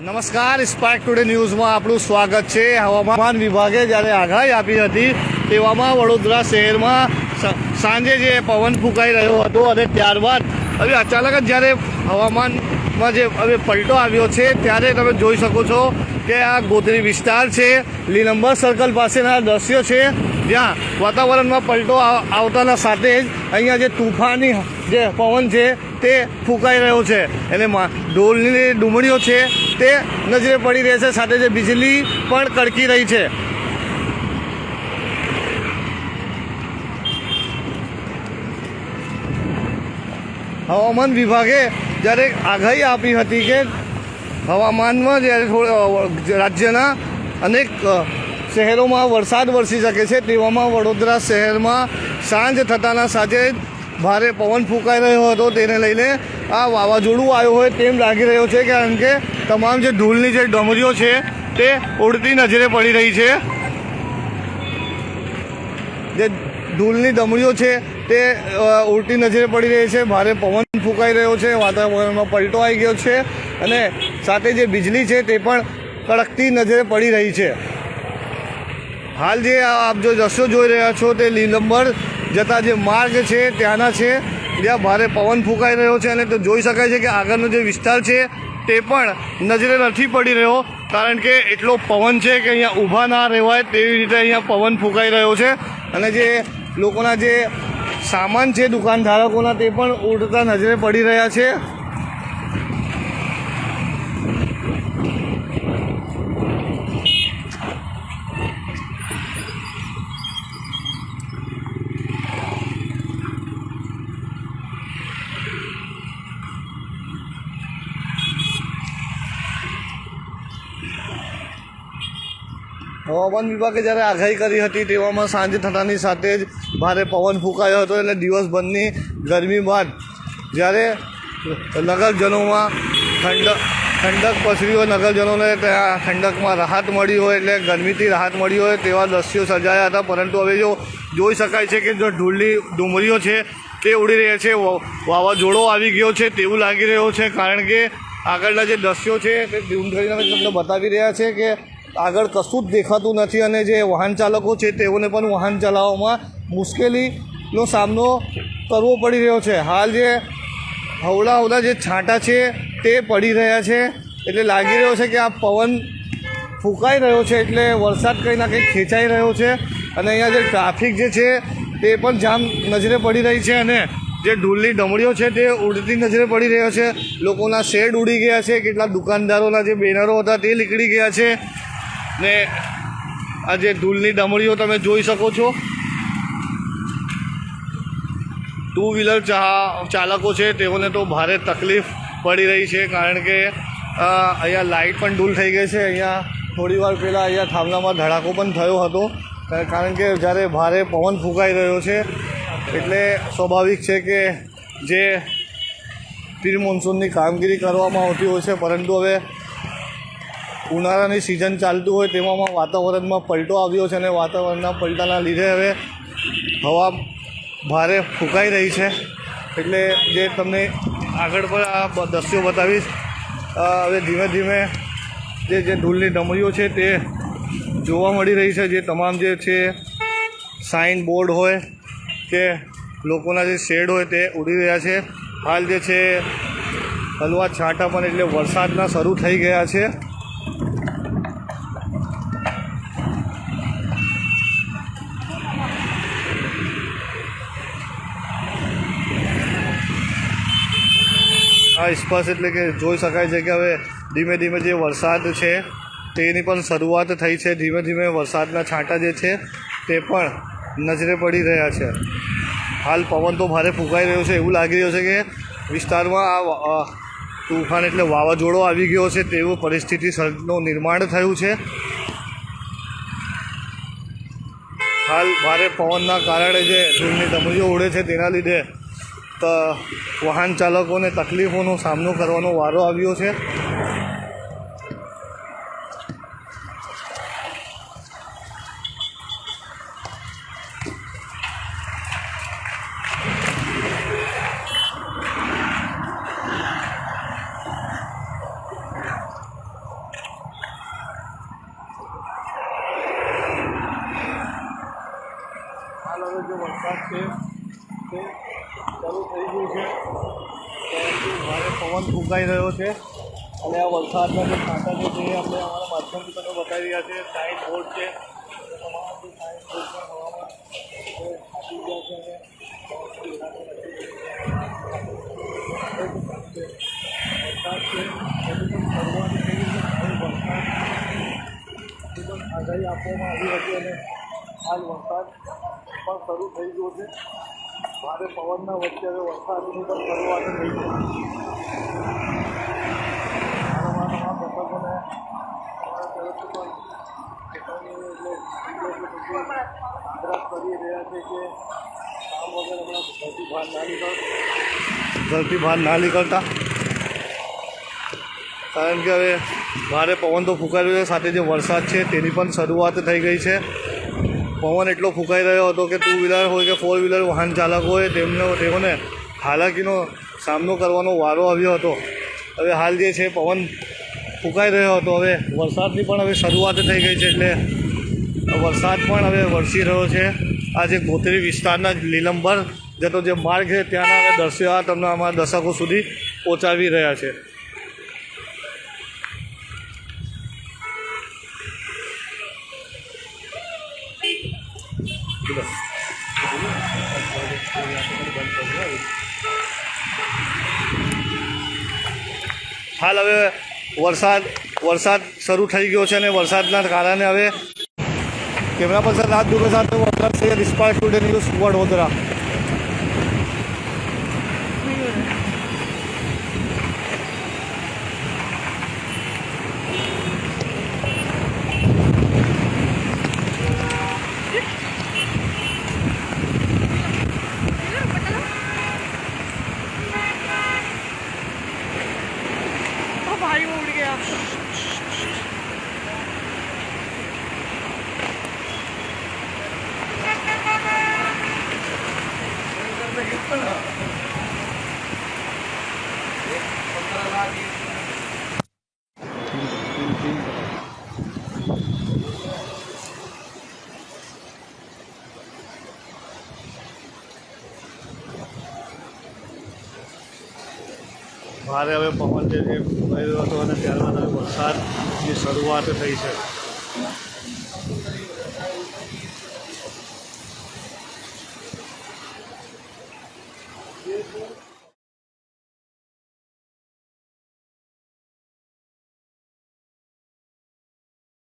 નમસ્કાર spark today ન્યૂઝમાં આપણું સ્વાગત છે. હવામાન વિભાગે જ્યારે આગાહી આપી હતી, તેવામાં વડોદરા શહેરમાં સાંજે જે પવન ફૂંકાઈ રહ્યો હતો અને ત્યારબાદ હવે અચાનક જ જ્યારે હવામાનમાં જે હવે પલટો આવ્યો છે, ત્યારે તમે જોઈ શકો છો કે આ ગોત્રી વિસ્તાર છે, લીલંબર સર્કલ પાસેના દ્રશ્યો છે. જ્યાં વાતાવરણમાં પલટો આવતાના સાથે જ અહીંયા જે તુફાની જે પવન છે તે ફૂંકાઈ રહ્યો છે. અને ઢોલની ડુમડીઓ છે તે નજરે પડી રહે છે, સાથે જે વીજળી પણ કડકી રહી છે. હવામાન વિભાગે જ્યારે આગાહી આપી હતી કે હવામાનમાં જ્યારે રાજ્યના અનેક શહેરોમાં વરસાદ વરસી શકે છે. તેવામાં વડોદરા શહેરમાં સાંજ થતાના સાથે ભારે પવન ફૂંકાઈ રહ્યો હતો. તેને લઈને આ વાવાઝોડું આવ્યું હોય તેમ લાગી રહ્યો છે કારણ કે તમામ જે ધૂળની જે ડમરીઓ છે તે ઉડતી નજરે પડી રહી છે. જે ધૂળની ડમરીઓ છે તે ઉડતી નજરે પડી રહી છે. ભારે પવન ફૂંકાઈ રહ્યો છે. વાતાવરણમાં પલટો આવી ગયો છે અને સાથે જે વીજળી છે તે પણ કડકતી નજરે પડી રહી છે. હાલ જે આપ જો જશો જોઈ રહ્યા છો તે લીલંબર જતા જે માર્ગ છે, ત્યાંના છે. જ્યાં ભારે પવન ફૂંકાઈ રહ્યો છે અને તો જોઈ શકાય છે કે આગળનો જે વિસ્તાર છે, તે પણ નજરે નથી પડી રહ્યો. કારણ કે એટલો પવન છે કે અહીંયા ઊભા ના રહેવાય તેવી રીતે અહીંયા પવન ફૂંકાઈ રહ્યો છે. અને જે લોકોના જે સામાન છે, દુકાનધારકોના, તે પણ ઉડતા નજરે પડી રહ્યા છે. હવામાન વિભાગે જ્યારે આગાહી કરી હતી, તેવામાં સાંજે થતાની સાથે જ ભારે પવન ફૂંકાયો હતો એટલે દિવસભરની ગરમી બાદ જ્યારે નગરજનોમાં ઠંડક ઠંડક પસરી હોય, નગરજનોને ત્યાં ઠંડકમાં રાહત મળી હોય એટલે ગરમીથી રાહત મળી હોય તેવા દ્રશ્યો સર્જાયા હતા. પરંતુ હવે જો જોઈ શકાય છે કે જો ધૂળની ડુમરીઓ છે તે ઉડી રહ્યા છે વાવાઝોડો આવી ગયો છે તેવું લાગી રહ્યું છે. કારણ કે આગળના જે દ્રશ્યો છે તે કરીને તમને બતાવી રહ્યા છે કે આગળ કશું જ દેખાતું નથી અને જે વાહન ચાલકો છે તેઓને પણ વાહન ચલાવવામાં મુશ્કેલીનો સામનો કરવો પડી રહ્યો છે. હાલ જે હવડા હવડા જે છાંટા છે તે પડી રહ્યા છે. એટલે લાગી રહ્યો છે કે આ પવન ફૂંકાઈ રહ્યો છે એટલે વરસાદ કંઈ ના કંઈ ખેંચાઈ રહ્યો છે અને અહીંયા જે ટ્રાફિક જે છે તે પણ જામ નજરે પડી રહી છે અને જે ઢૂલની ડમડીઓ છે તે ઉડતી નજરે પડી રહ્યો છે. લોકોના શેડ ઉડી ગયા છે કેટલાક દુકાનદારોના જે બેનરો હતા તે નીકળી ગયા છે. ને આ જે ધૂળની ડમરીઓ તમે જોઈ શકો છો. ટુ વ્હીલર ચા ચાલકો છે, તેઓને તો ભારે તકલીફ પડી રહી છે, કારણ કે અહીંયા લાઇટ પણ ડૂલ થઈ ગઈ છે. અહીંયા થોડી વાર પહેલાં અહીંયા થાંભલામાં ધડાકો પણ થયો હતો કારણ કે જ્યારે ભારે પવન ફૂંકાઈ રહ્યો છે, એટલે સ્વાભાવિક છે કે જે પ્રી મોન્સૂનની કામગીરી કરવામાં આવતી હોય છે, પરંતુ હવે ઉનાળાની સિઝન ચાલતું હોય તેમાં વાતાવરણમાં પલટો આવ્યો છે અને વાતાવરણના પલટાના લીધે હવે હવા ભારે ફૂંકાઈ રહી છે. એટલે જે તમને આગળ પર આ દ્રશ્યો બતાવીશ હવે ધીમે ધીમે જે જે ધૂળની ડમરીઓ છે તે જોવા મળી રહી છે. જે તમામ જે છે સાઇન બોર્ડ હોય કે લોકોના જે શેડ હોય તે ઉડી રહ્યા છે. હાલ જે છે હલવા છાંટા પણ એટલે વરસાદના શરૂ થઈ ગયા છે. સ્પર્શ એટલે કે જોઈ શકાય છે કે હવે ધીમે ધીમે જે વરસાદ છે, તેની પણ શરૂઆત થઈ છે. ધીમે ધીમે વરસાદના છાંટા જે છે, તે પણ નજરે પડી રહ્યા છે. હાલ પવન તો ભારે ફૂંકાઈ રહ્યો છે. એવું લાગી રહ્યું છે કે વિસ્તારમાં આ તુફાન એટલે વાવાઝોડો આવી ગયો છે તેવું પરિસ્થિતિ સર્જનું નિર્માણ થયું છે. હાલ ભારે પવનના કારણે જે ધૂળની ધમરીઓ ઉડે છે, તેના લીધે ત વાહન ચાલકોને તકલીફોનો સામનો કરવાનો વારો આવ્યો છે. હાલ હવે જે વરસાદ છે તે શરૂ થઈ ગયું છે. પરંતુ ભારે પવન ફૂંકાઈ રહ્યો છે. અને આ વલસાડના જે ખાતા છે તે આપણે અમારા માધ્યમથી તમે બતાવી રહ્યા છે સાઇન બોર્ડ છે. તે તમામ સાઇન બોર્ડ અને વરસાદ છે શરૂઆત વરસાદ આગાહી આપવામાં આવી હતી અને હાલ વરસાદ પણ શરૂ થઈ ગયો છે. ભારે પવનના વચ્ચે હવે વરસાદની પણ શરૂઆત થઈ છે. રહ્યા છે ઘરથી બહાર ના નીકળતા ઘરથી બહાર ના નીકળતા? કારણ કે હવે ભારે પવન તો ફૂંકાઈ છે. સાથે જે વરસાદ છે તેની પણ શરૂઆત થઈ ગઈ છે. પવન એટલો ફૂંકાઈ રહ્યો હતો કે ટુ વ્હીલર હોય કે ફોર વ્હીલર વાહન ચાલકો હોય, તેમને, તેઓને હાલાકીનો સામનો કરવાનો વારો આવ્યો હતો. હવે હાલ જે છે પવન ફૂંકાઈ રહ્યો હતો. હવે વરસાદની પણ હવે શરૂઆત થઈ ગઈ છે એટલે વરસાદ પણ હવે વરસી રહ્યો છે. આ જે ગોત્રી વિસ્તારના લીલંબર જતો જે માર્ગ છે, ત્યાંના હવે તમને અમારા દશકો સુધી પહોંચાડી રહ્યા છે. હાલ હવે વરસાદ વરસાદ શરૂ થઈ ગયો છે અને વરસાદના કારણે હવે કેમેરા પર્સન રાત દુબે સાથે વરસાદ સૈયદ ઇસ્પાટ ટુડે ન્યૂઝ વડોદરા. ભારે હવે પવન જે છે રહ્યો હતો અને ત્યારબાદ હવે વરસાદની શરૂઆત થઈ છે.